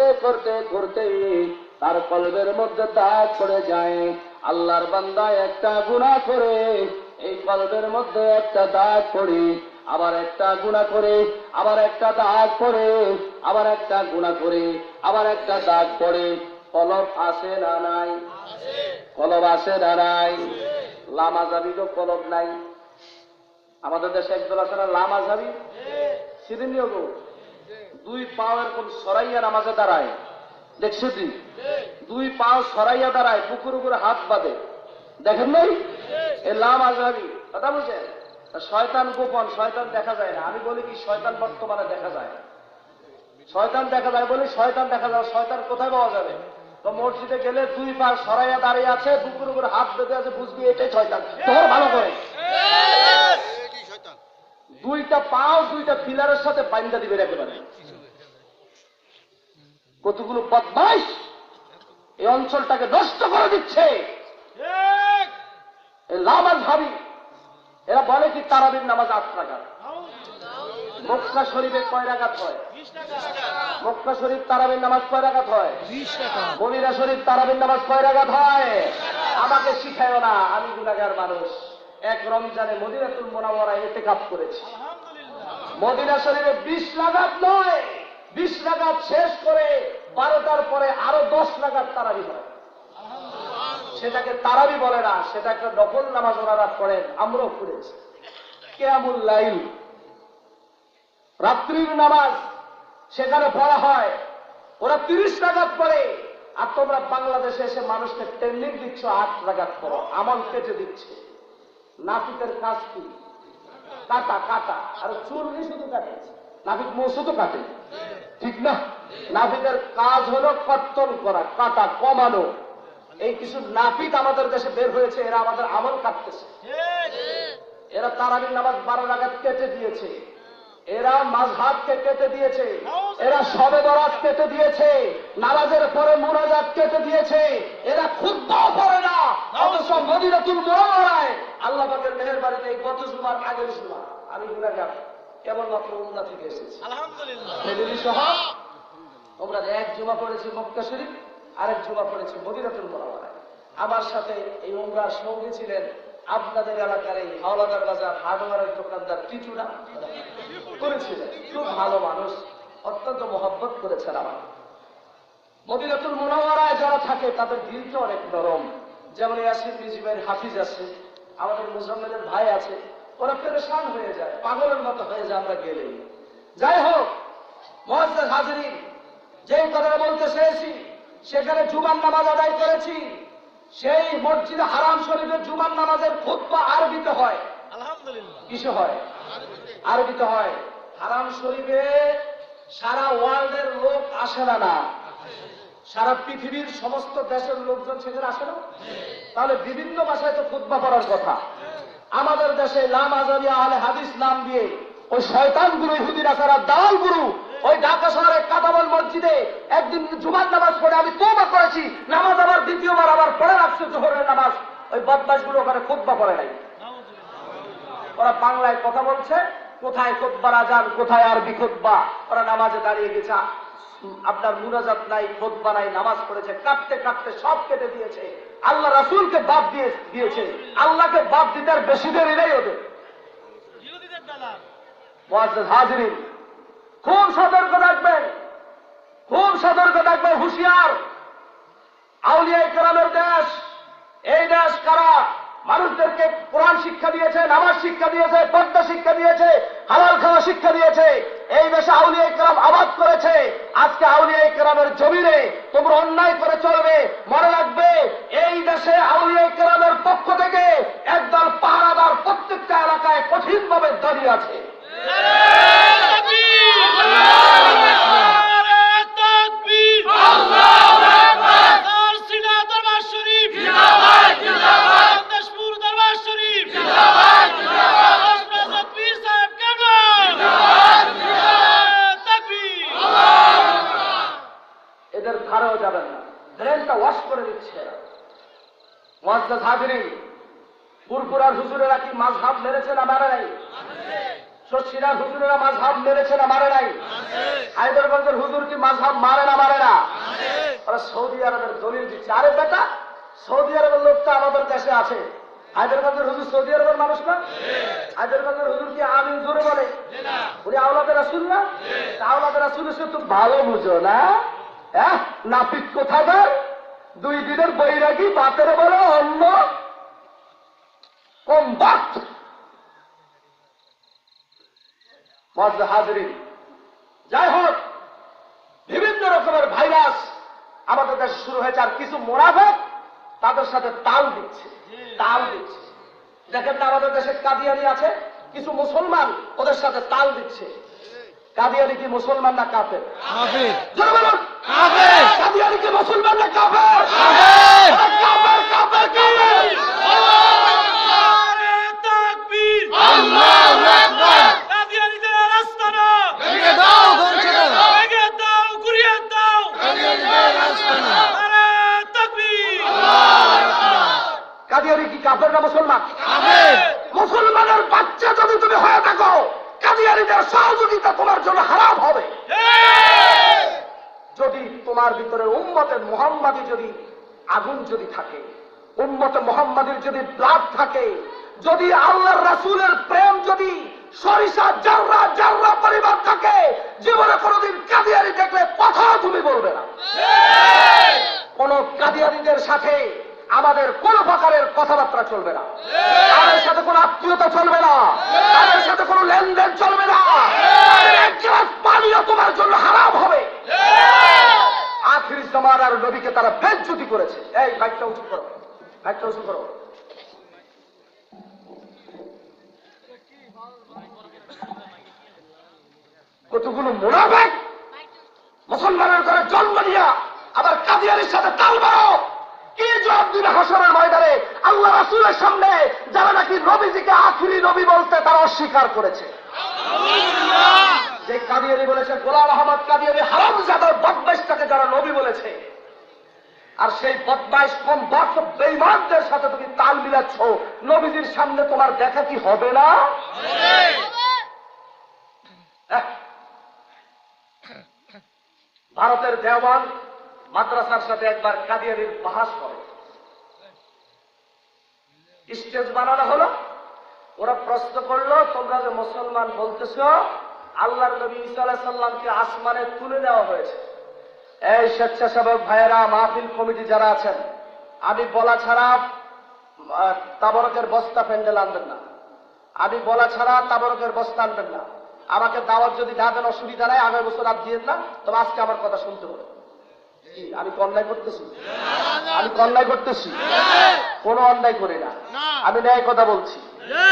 করতে করতে করতে তার কলবের মধ্যে দাগ পড়ে যায়। আল্লাহর বান্দা একটা গুনাহ করে এই কলবের মধ্যে একটা দাগ পড়ে আবার একটা গুণা করে আবার একটা দাগ পড়ে আবার একটা গুণা করে আবার একটা দাগ পড়ে। কলব আসে না নাই? কলব আসে না নাই? লামা জাবিরও কলব নাই। আমাদের দেশে একদল আছে না লামা জাবি সিরিনীয় গো দুই পাও এরকম সরাইয়া নামাজে দাঁড়ায়। দেখছ তুই দুই পাও সরাইয়া দাঁড়ায় পুকুর উপরে হাত বাঁধে। দেখেন নাই? এ লাম আজহাবি কথা বলছেন শয়তান গোপন শয়তান দেখা যায় না। আমি বলি কি শয়তান বর্তমানে দেখা যায়। শয়তান দেখা যায় বলি শয়তান দেখা যায় শয়তান কোথায় পাওয়া যাবে? তো মসজিদে গেলে দুই পা সরাইয়া দাঁড়িয়ে আছে বুকুর উপরে হাত বেঁধে আছে বুঝবি এটাই শয়তান। তোর ভালো করে। দুইটা পাও দুইটা পিলারের সাথে বাইন্দা দিবে একেবারে। কতগুলো বদমাইশ এই অঞ্চলটাকে নষ্ট করে দিচ্ছে। লামাজ ভাবি এরা বলে কি তারাবির নামাজ আট টাকা মক্কা শরীফে কয় রাগাত হয়? মক্কা শরীফ তারাবির নামাজ কয় রাগাত হয়? মমিরা শরীফ তারাবির নামাজ কয় রাগাত হয়? আমাকে শিখায় না আমি গুনাগার মানুষ। এক রমজানে মদিনাতুল মোনাওয়ারা এতে কাপ করেছি মদিনা শরীফে বিশ লাগাত নয়। বিশ লাগাত শেষ করে বারোটার পরে আরও দশ লাগাত তারাবি হয় সেটাকে তারাবি বলে না সেটা একটা নকল নামাজ ওনারা পড়েন, আমরাও পড়েছি কেয়ামুল লাইল। রাত্রির নামাজ সেখানে পড়া হয়, ওরা তিরিশ লাগাত পড়ে, আর তোমরা বাংলাদেশে এসে মানুষকে ট্রেনিং দিচ্ছ, আট লাগাত পড়ো, আমল কেটে দিচ্ছে। নাপিতের কাজ কি? কাটা কাটা। আর চুরনি শুধু কাটে নাপিত মৌসু কাটে ঠিক না? নাপিতের কাজ হলো কর্তন করা, কাটা, কমানো। এই কিছু নাপিত আমাদের দেশে বের হয়েছে, এরা আমাদের আমল কাটতেছে। এরা তারাবির নামাজ বারো লাগাত কেটে দিয়েছে। এরা মাঝহাতকে কেটে দিয়েছে। এরা সবে বরাত কেটে দিয়েছে। নামাজের পরে মোনাজাত কেটে দিয়েছে। এরা খুদ্াও করে না। অথচ মদিনাতুল মোড়ায় আল্লাহ পাকের মেহের বাড়িতে এই গত জুমার আগের জুমা। আমি গুণাগার কেবলমাত্র উমরা থেকে এসেছি। সহ এক জুমা পড়েছি মক্কা শরীফ আরেক জুমা পড়েছি মদিনাতুল আমার সাথে এই উমরার সঙ্গী ছিলেন আপনাদের এলাকার এই হাওলাদার বাজার হার্ডওয়ারের দোকানদার টিচুরা করেছিলেন। খুব ভালো মানুষ অত্যন্ত মহব্বত করেছেন আমার। মদিনাতুল মোনাওয়ারায় যারা থাকে তাদের দিলটা অনেক নরম। যেমন ইয়াসির রিজিবের হাফিজ আছে আমাদের মুজাম্মেদের ভাই আছে ওরা পেরেশান হয়ে যায় পাগলের মতো হয়ে যায় আমরা গেলেই যাই হোক মহাজ হাজরিন যেই কথা বলতে চেয়েছি সেখানে জুবান নামাজ আদায় করেছি। সেই মসজিদে হারাম শরীফের জুবান নামাজের খুতবা আরবিতে হয়। কিসে হয়? আরবিতে হয়। হারাম শরীফে সারা ওয়ার্ল্ডের লোক আসে না না। সারা পৃথিবীর সমস্ত দেশের লোকজন সেখানে আসে না? তাহলে বিভিন্ন ভাষায় তো খুতবা পড়ার কথা। আমাদের দেশে লাম আজারি আহলে হাদিস নাম দিয়ে ওই শয়তান গুরু, ইহুদি, নাসারা, দাল গুরু, ওই ঢাকা শহরের কাতাবল মসজিদে একদিন জুমার নামাজ পড়ে আমি তোবা করেছি। নামাজ আবার দ্বিতীয়বার আবার পড়ে রাখছে জোহরের নামাজ। ওই বদমাসগুলো ওখানে খুতবা পড়ে নাই। ওরা বাংলায় কথা বলছে, কোথায় খোদবার আজান, কোথায় আরবি খোদবা ওরা নামাজে দাঁড়িয়ে গেছে। আপনার মুনাজাত নাই খোদবা নাই নামাজ পড়েছে কাটতে কাটতে সব কেটে দিয়েছে। আল্লাহ রাসূলকে বাদ দিয়ে দিয়েছে। আল্লাহকে বাদ দিতে আর বেশি দেরি নেই ওদের। হাজিরিন খুব সতর্ক থাকবেন। খুব সতর্ক থাকবেন হুঁশিয়ার। আউলিয়া কেরামের দেশ এই দেশ কারা? মানুষদেরকে কোরআন শিক্ষা দিয়েছে নামাজ শিক্ষা দিয়েছে পদ্মা শিক্ষা দিয়েছে হালাল খাওয়া শিক্ষা দিয়েছে। এই দেশে আউলিয়া কেরাম আবাদ করেছে আজকে আউলিয়া কেরামের জমিনে তোমরা অন্যায় করে চলবে, মনে রাখবে, এই দেশে আউলিয়া কেরামের পক্ষ থেকে একদল পাহারাদার প্রত্যেকটা এলাকায় কঠিনভাবে দাঁড়িয়ে আছে এদের ধারেও যাবেন না ব্রেনটা ওয়াশ করে দিচ্ছে এরা মহাজ হাজিরি পুরপুরার হুজুরেরা কি মাঝহাব মেরেছে না মারে নাই? শশীরা হুজুরেরা মাঝহাব মেরেছে না মারে নাই? হায়দ্রাবাদের হুজুর কি মাঝহাব মারে না মারে না? সৌদি আরবের দলিল দিচ্ছে। আরে বেটা, সৌদি আরবের লোক তো আমাদের দেশে আছে। হায়দ্রাবাদের হুজুর সৌদি আরবের মানুষ না? হায়দ্রাবাদের হুজুর কি আমিন জোরে বলে? উনি আওলাদের রাসুল না? আওলাদের রাসুল সে তো ভালো বুঝো না। হ্যাঁ নাপিত কোথাকার? দুই দিনের বৈরাগী বাতের বলে অন্য কম বাত মজা হাজরিন যাই হোক, বিভিন্ন রকমের ভাইরাস আমাদের দেশে শুরু হয়েছে আর কিছু মোনাফেক তাদের সাথে তাল দিচ্ছে তাল দিচ্ছে। দেখেন আমাদের দেশে কাদিয়ানি আছে, কিছু মুসলমান ওদের সাথে তাল দিচ্ছে। কাদিয়ানি কি মুসলমান না কাফের? কাদিয়ানি কি মুসলমান না কাফের? কাফের। কাফের কাফের কাদিয়ানি কি কাফের না মুসলমান? মুসলমানের বাচ্চা যদি তুমি হয়ে থাকো কাদিয়ানিদের সহযোগিতা তোমার জন্য হারাম হবে। যদি তোমার ভিতরে উম্মতে মোহাম্মদী যদি আগুন যদি থাকে উম্মতে মোহাম্মদের যদি ব্লাড থাকে যদি আল্লাহর রাসূলের প্রেম যদি সরিষা জাররা জাররা পরিবার থাকে জীবনে কোনোদিন কাদিয়ারি দেখলে কথা তুমি বলবে না। কোন কাদিয়ারিদের সাথে আমাদের কোন প্রকারের কথাবার্তা চলবে না। তাদের সাথে কোনো আত্মীয়তা চলবে না। তাদের সাথে কোনো লেনদেন চলবে না। পানিও তোমার জন্য হারাম হবে। আখির জামার আর নবীকে তারা বেজ্জুতি করেছে। এই বাইকটা উঁচু করো। বাইকটা উঁচু করো। কতগুলো মোনাফেক মুসলমানের ঘরে জন্ম নিয়া আবার কাদিয়ানির সাথে তাল মারো। আর সেই বদমাইশ কম সাথে তুমি তাল মিলাচ্ছ, নবীজির সামনে তোমার দেখা কি হবে না? ভারতের দেওয়ান মাদ্রাসার সাথে একবার কাদিয়ানির বাহাস করে স্টেজ বানানো হলো। ওরা প্রশ্ন করল, তোমরা যে মুসলমান বলতেছ, আল্লাহর নবী সাল্লামকে আসমানে তুলে দেওয়া হয়েছে। এই স্বেচ্ছাসেবক ভাইয়েরা, মাহফিল কমিটি যারা আছেন, আমি বলা ছাড়া তাবরকের বস্তা প্যান্ডেল আনবেন না। আমি বলা ছাড়া, তাবরকের বস্তা আনবেন না। আমাকে দাওয়াত যদি না দেন, অসুবিধা নাই, আগামী বছর আর দিয়েন না। তবে আজকে আমার কথা শুনতে হবে। আমি অন্যায় করতেছি। আমি অন্যায় করতেছি। কোনো অন্যায় করি না। আমি ন্যায় কথা বলছি।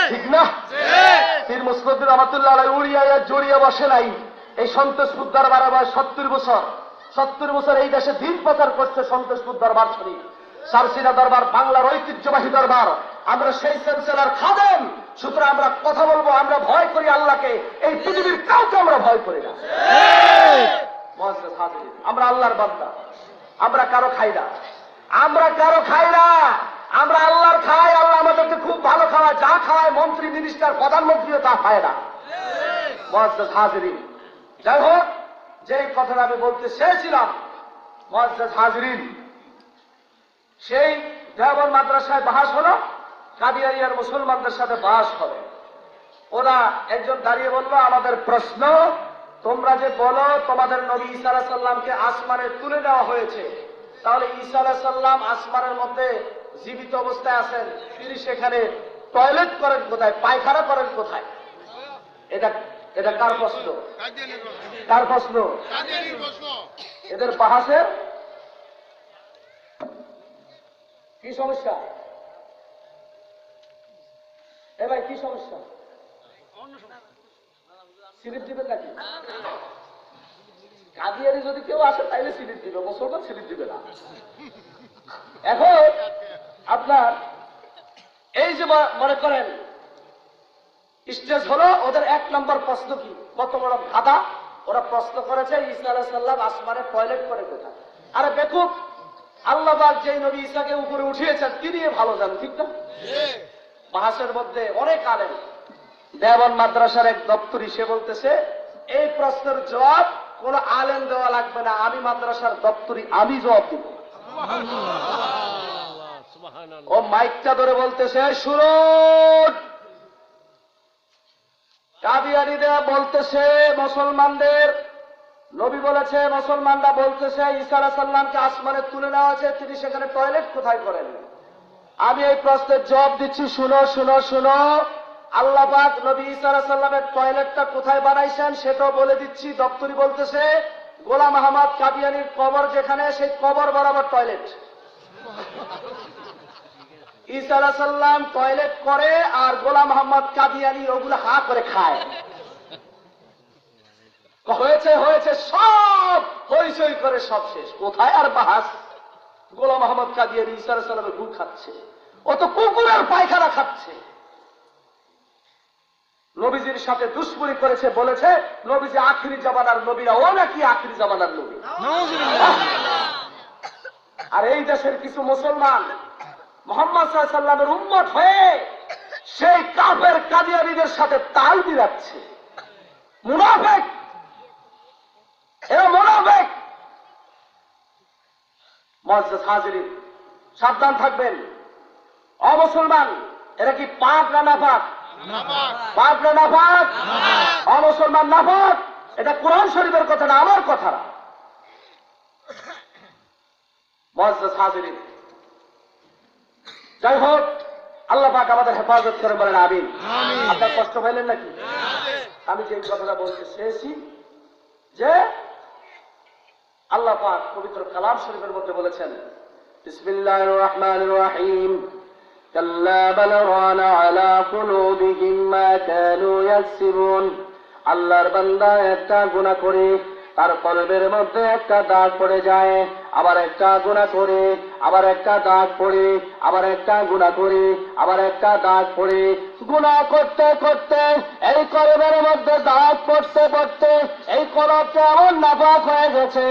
ঠিক না? পীর মুসলিম রহমতুল্লাহ উড়িয়া জড়িয়ে বসে নাই। এই সন্তোষ পুদ্দার বারাবার সত্তর বছর। সত্তর বছর এই দেশে দিন প্রচার করছে সন্তোষ পুদ্দার বার শরীফ সারসিনা দরবার বাংলার ঐতিহ্যবাহী দরবার। আমরা সেই সেন্সেলার খাদেন সুতরাং আমরা কথা বলব আমরা ভয় করি আল্লাহকে। এই পৃথিবীর কাউকে আমরা ভয় করি না। আমরা আল্লাহর বান্দা। আমরা কারও খাই না। আমরা কারও খাই না। আমরা আল্লাহর খাই, আল্লাহ আমাদেরকে খুব ভালো খাওয়ায়, যা খাওয়ায় মন্ত্রী মিনিস্টার প্রধানমন্ত্রীও তা খায় না। হাজিরিন। যাই হোক যে কথাটা আমি বলতে চেয়েছিলাম মুআজ্জাজ হাজিরিন, সেই দেওবন মাদ্রাসায় বাহাস হলো কাদিয়ারিয়ার মুসলমানদের সাথে বাস হবে। ওরা একজন দাঁড়িয়ে বলল, আমাদের প্রশ্ন তোমরা যে বলো, তোমাদের নবী আলাহ সাল্লামকে আসমানে তুলে দেওয়া হয়েছে। তাহলে আলাহ সাল্লাম আসমানের মধ্যে জীবিত অবস্থায় আছেন। তিনি সেখানে টয়লেট করেন কোথায়? পায়খানা করেন কোথায়? এটা এটা কার প্রশ্ন? কার প্রশ্ন? এদের বাহাসের কি সমস্যা? এ ভাই, কি সমস্যা? সিলিপ দিবেন নাকি? কাদিয়ারি যদি কেউ আসে তাইলে সিলিপ দিবে মুসলমান সিলিপ দিবে না। এখন আপনার এই যে মনে করেন স্টেজ হলো ওদের এক নম্বর প্রশ্ন কি? কত বড় গাধা ওরা প্রশ্ন করেছে ঈসা আলাহ আসমানে টয়লেট করে কোথায়? আরে বেকুব আল্লাহবাক যে নবী ঈসাকে উপরে উঠিয়েছেন তিনি ভালো যান ঠিক না? বাহাসের মধ্যে অনেক আলেন দেওয়ান মাদ্রাসার এক দপ্তরি সে বলতেছে, এই প্রশ্নের জবাব কোন আলেম দেওয়া লাগবে না, আমি মাদ্রাসার দপ্তরি আমি জবাব দিব। ও মাইকটা ধরে বলতেছে, শুনুন। কাদিয়ানিরা বলতেছে, মুসলমানদের নবী বলেছে, মুসলমানরা বলতেছে আলাহ সাল্লামকে আসমানে তুলে নেওয়া আছে তিনি সেখানে টয়লেট কোথায় করেন? আমি এই প্রশ্নের জবাব দিচ্ছি, শুনো শুনো শুনো। আল্লাহ নবী সাল্লামের টয়লেটটা কোথায় বানাইছেন সেটাও বলে দিচ্ছি। দপ্তরি বলতেছে, গোলাম আহমদ কাদিয়ানির কবর যেখানে, সেই কবর বরাবর টয়লেট। ঈসা সাল্লাম টয়লেট করে আর গোলাম মোহাম্মদ কাদিয়ানি ওগুলো হা করে খায়। হয়েছে হয়েছে, সব হইচই করে সব শেষ। কোথায় আর বাহাস? গোলাম মোহাম্মদ কাদিয়ানি ঈসা সাল্লামের গু খাচ্ছে। ও তো কুকুরের পায়খানা খাচ্ছে। নবীজির সাথে দুশ্মনী করেছে বলেছে নবীজি আখিরি জামানার নবীরা ও নাকি আখিরি জামানার নবী? আর এই দেশের কিছু মুসলমান মোহাম্মদ সাল্লামের উম্মত হয়ে সেই কাপের কাদিয়ানিদের সাথে তাল মিলাচ্ছে। মুনাফেক! এরা মুনাফেক! মসজিদ হাজিরি সাবধান থাকবেন। অমুসলমান এরা কি পাক না নাফাক পাক না নাফাক অমুসলমান নাফাক এটা কোরআন শরীফের কথা না আমার কথা না। যাই হোক আল্লাহ পাক আমাদের হেফাজত করে বলেন আমিন। আপনার কষ্ট পাইলেন নাকি? আমি যে কথাটা বলতে চেয়েছি যে আল্লাহ পাক পবিত্র কালাম শরীফের মধ্যে বলেছেন বিসমিল্লাহির রহমানির রহিম। كلا بل ران على قلوبهم ما كانوا يكسبون আল্লাহর বান্দা একটা গুনাহ করে তার কলবের মধ্যে একটা দাগ পড়ে যায় আবার একটা গুণা করে আবার একটা দাগ পড়ে, আবার একটা গুণা করে, আবার একটা দাগ পড়ে। গুণা করতে করতে, এই কলবের মধ্যে দাগ পড়তে পড়তে, এই কলবটা এমন নাপাক হয়ে গেছে,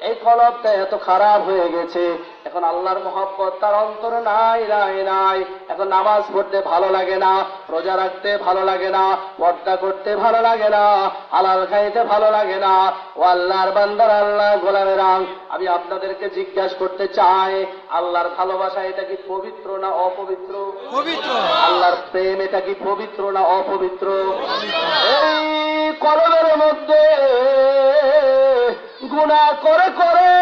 এই কলবটা এত খারাপ হয়ে গেছে। এখন আল্লাহর মহব্বত তার অন্তরে নাই নাই নাই। এখন নামাজ পড়তে ভালো লাগে না, রোজা রাখতে ভালো লাগে না, পর্দা করতে ভালো লাগে না, হালাল খাইতে ভালো লাগে না। ও আল্লাহর বান্দার আল্লাহ গোলামের রাং আমি আপনাদেরকে জিজ্ঞাসা করতে চাই আল্লাহর ভালোবাসা এটা কি পবিত্র না অপবিত্র? পবিত্র। আল্লাহর প্রেম এটা কি পবিত্র না অপবিত্র? এই কলমের মধ্যে গুণা করে করে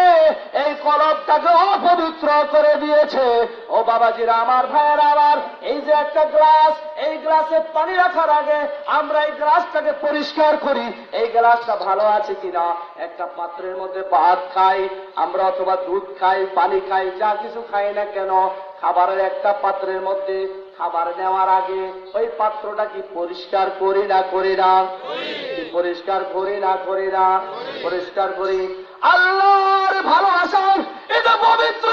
কলবটাকে অপবিত্র করে দিয়েছে। ও বাবাজিরা, আমার ভাইয়ের, আমার এই যে একটা গ্লাস, এই গ্লাসে পানি রাখার আগে আমরা এই গ্লাসটাকে পরিষ্কার করি। এই গ্লাসটা ভালো আছে কিনা? একটা পাত্রের মধ্যে ভাত খাই, আমরা অথবা দুধ খাই, পানি খাই, যা কিছু খাই না কেন, খাবারের একটা পাত্রের মধ্যে খাবার নেওয়ার আগে ওই পাত্রটা কি পরিষ্কার করি না করি না? পরিষ্কার করি না করি না? পরিষ্কার করি। আল্লাহর ভালোবাসা এটা পবিত্র।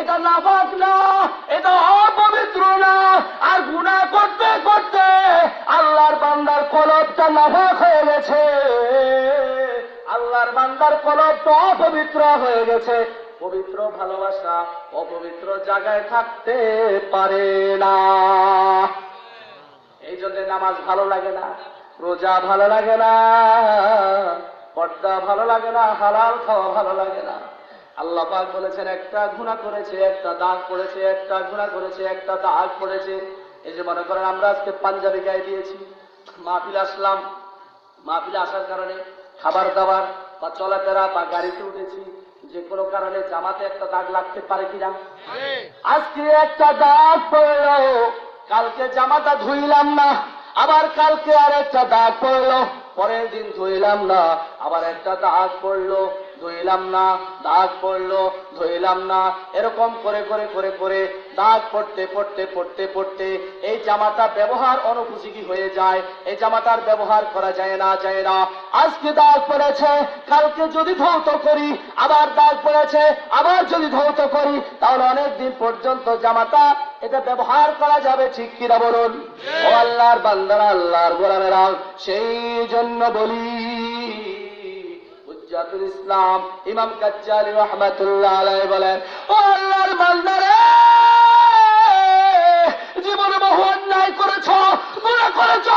এটা নাপাক না, এটা অপবিত্র না। আর গুনাহ করতে করতে আল্লাহর বান্দার কলবটা নাপাক হয়ে গেছে। আল্লাহর বান্দার কলবটা অপবিত্র হয়ে গেছে। পবিত্র ভালোবাসা অপবিত্র জায়গায় থাকতে পারে না। এই জন্য নামাজ ভালো লাগে না, রোজা ভালো লাগে না, পর্দা ভালো লাগে না, হালাল খাওয়া ভালো লাগে না। আল্লাহ পাক বলেছেন, একটা গুণা করেছে, একটা দাগ পড়েছে, একটা গুণা করেছে, একটা দাগ পড়েছে। এই যে মনে করেন, আমরা আজকে পাঞ্জাবি গায়ে দিয়েছি, মাহফিল আসলাম। মাহফিলে আসার কারণে খাবার দাবার বা চলাফেরা বা গাড়িতে উঠেছি, যে কোনো কারণে জামাতে একটা দাগ লাগতে পারে কিনা। আজকে একটা দাগ পড়ল, কালকে জামাটা ধুইলাম না, আবার কালকে আর একটা দাগ পড়ল, পরের দিন ধুইলাম না, আবার একটা দাগ পড়ল। ধুইলাম না, দাগ পড়ল, ধুইলাম না। এরকম করে করে করে করে দাগ পড়তে পড়তে পড়তে পড়তে এই জামাটা ব্যবহার অনুপযোগী হয়ে যায়। এই জামাটার ব্যবহার করা যায় না যায় না। আজকে দাগ পড়েছে, কালকে যদি ধৌত করি, আবার দাগ পড়েছে, আবার যদি ধৌত করি, তাহলে অনেক দিন পর্যন্ত জামাটা এটা ব্যবহার করা যাবে ঠিক কিনা বলুন? ও আল্লাহর বান্দারা, আল্লাহর গোলামেরা সেই জন্য বলি। হুজ্জাতুল ইসলাম, ইমাম কাজ্জালি রহমাতুল্লাহ আলাইহি বলেন, ও আল্লাহর বান্দারে, জীবনে বহু অন্যায় করেছ, গুনাহ করেছ